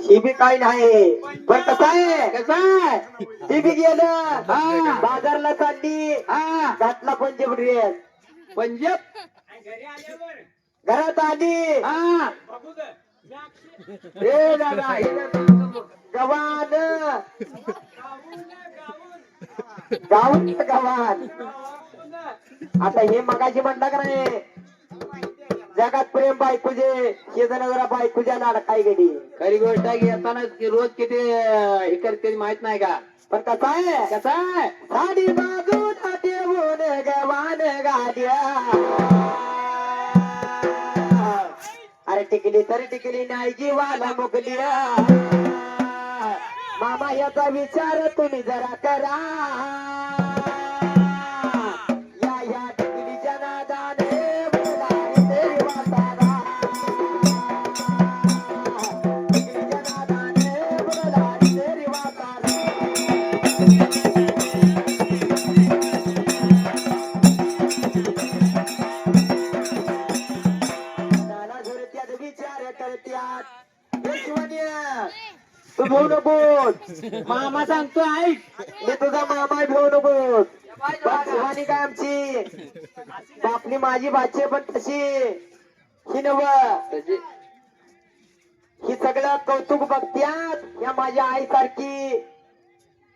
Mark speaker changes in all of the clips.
Speaker 1: ही बी काही नाही. पण कसं आहे?
Speaker 2: कसा आहे?
Speaker 1: ती बी गेलं.
Speaker 2: हा.
Speaker 1: बाजारला चालली.
Speaker 2: हा
Speaker 1: घातला पंजाब ड्रेस.
Speaker 2: पंजाब?
Speaker 1: घरात आली.
Speaker 2: हा. ए दादा हे दादा.
Speaker 1: गवान गाऊन गवान आता हे मगाशी म्हणता का नाही? जगात प्रेम बायकुजे हे जण जरा बायकुजा लाड काय गेली
Speaker 2: खरी गोष्ट आहे की येताना रोज किती हे करते माहीत नाही का?
Speaker 1: पण कसं आहे
Speaker 2: कसा आहे?
Speaker 1: साडी बाजूला ठेवून गवान गाड्या. अरे टिकली तरी टिकली नाही जीवाला मुकली. मामा याचा विचार तुम्ही जरा करा. विचार करत्यात. हे म्हणजे, तू भाऊ नकोस
Speaker 2: मामा सांगतो ऐक.
Speaker 1: मी तुझा मामा भाऊ नकोस पण काय आमची? बापनी माझी भाची पण तशी. ही नव ही सगळं कौतुक बघत्यात या माझ्या आई सारखी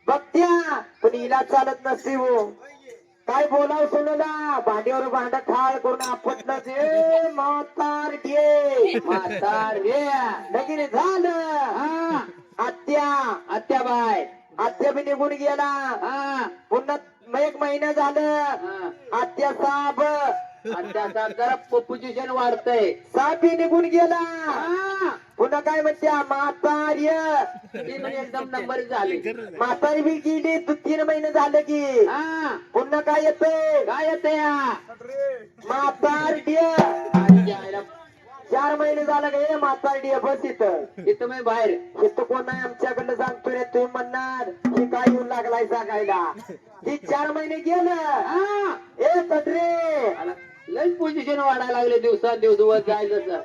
Speaker 1: बघत्या पण हिला चालत नसते हो. काय बोलाव सुनला भांड्यावर भांड खाळ करून आपटलं ते म्हातार घे
Speaker 2: म्हातार रे
Speaker 1: लगीन झालं.
Speaker 2: हा.
Speaker 1: आत्या
Speaker 2: आत्या बाय.
Speaker 1: आत्या बी निघून गेला.
Speaker 2: हा.
Speaker 1: पुन्हा एक महिना झालं.
Speaker 2: हा.
Speaker 1: आत्या साब
Speaker 2: आत्या साहेब जरा पोझिशन वाढतंय.
Speaker 1: बी निघून गेला.
Speaker 2: हा.
Speaker 1: पुन्हा काय म्हणत्या म्हातार्य.
Speaker 2: एकदम नंबर झाली.
Speaker 1: म्हातारी बी गेली तू तीन महिने झालं की.
Speaker 2: हा.
Speaker 1: पुन्हा काय येतंय?
Speaker 2: काय येते
Speaker 1: म्हातार्य.
Speaker 2: आणि
Speaker 1: चार महिने झालं का? हे बस इथं.
Speaker 2: इथं मी बाहेर.
Speaker 1: हे तर कोण नाही आमच्याकडनं सांगतोय रे तुम्ही म्हणणार ही काय येऊन लागलाय सांगायला. ती चार महिने गेलं.
Speaker 2: हा.
Speaker 1: ए तटरे
Speaker 2: लय पोझिशन वाढायला लागले दिवसात दिवस वर जायचं जसं.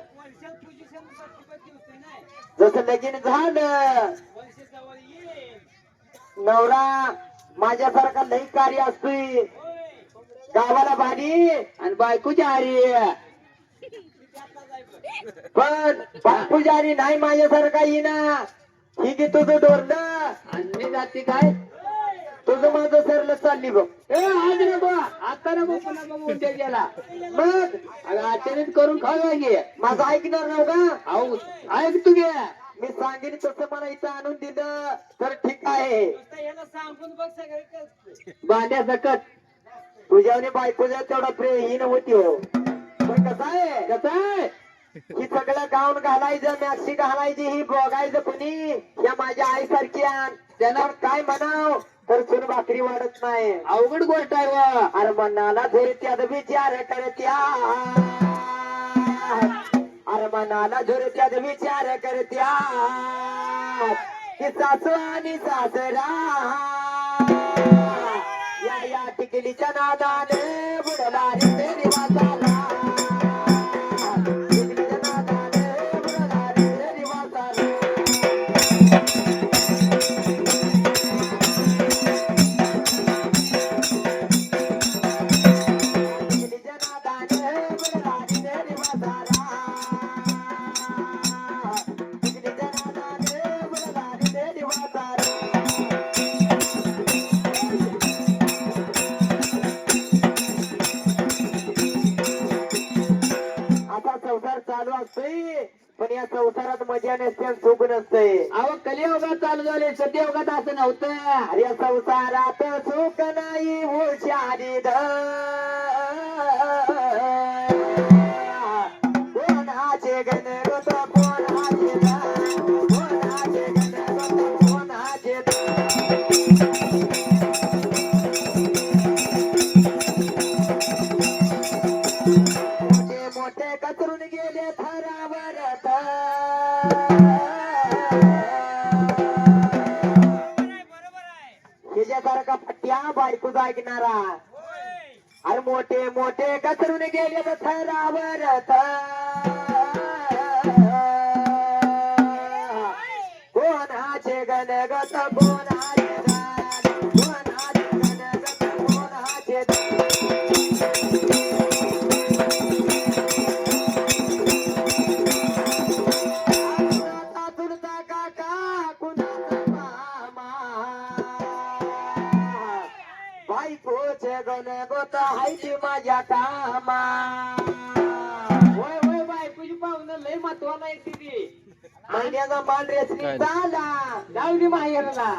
Speaker 1: जसं लगीन झालं. नवरा माझ्यासारखा लई कार्य असतोय. गावाला भारी
Speaker 2: आणि बायकोची हारी
Speaker 1: पण बापूजारी नाही माझ्यासारखा येईना ही की तुझं डोरलं
Speaker 2: आणि जाती काय?
Speaker 1: तुझं माझं सरलं चालली बघ.
Speaker 2: ए आज आता नको पुन्हा बघू उद्या गेला.
Speaker 1: मग?
Speaker 2: करून खावा घे
Speaker 1: माझं ऐकणार नव का?
Speaker 2: ऐक तू घे.
Speaker 1: मी सांगेन तसं मला इथं आणून दिलं. तर ठीक आहे.
Speaker 2: बांड्या सकट.
Speaker 1: तुझ्याने बायकोच्या तेवढा प्रेम ही नव्हती हो. पण कसं आहे?
Speaker 2: कसं आहे?
Speaker 1: ही सगळं गाऊन घालायचं मॅक्सी घालायची ही बघायचं कुणी? या माझ्या आईसारखी आण. त्यांना काय म्हणाव? तर सुन भाकरी वाढत नाही?
Speaker 2: अवघड गोष्ट आहे वा
Speaker 1: अरे मनाला झुरत्यात विचार करत्या अरे मनाला झुरत्यात विचार करत्या की सासू आणि सासरा. या या टिकलीच्या नादाने बुडला रे ते निवासाला चालू असतोय. पण या संसारात मजा नसते सुख नसते
Speaker 2: अहो कलियुगात चालू झाले सत्ययुगात असं नव्हतं.
Speaker 1: अरे या संसारात सुख नाही हुशारी ध कचरून गेले थरावर हिच्यासारखा पट्ट्या बायकोच ऐकणारा अरे मोठे मोठे कचरून गेले थरावर गणगत कोणाचे हायची माझ्या कामा.
Speaker 2: होय होय बाय तुझी पाहुणं लय महत्वाला आहे ती
Speaker 1: महिन्याचा मान रेचणी झाला
Speaker 2: जाऊ दे माहेरला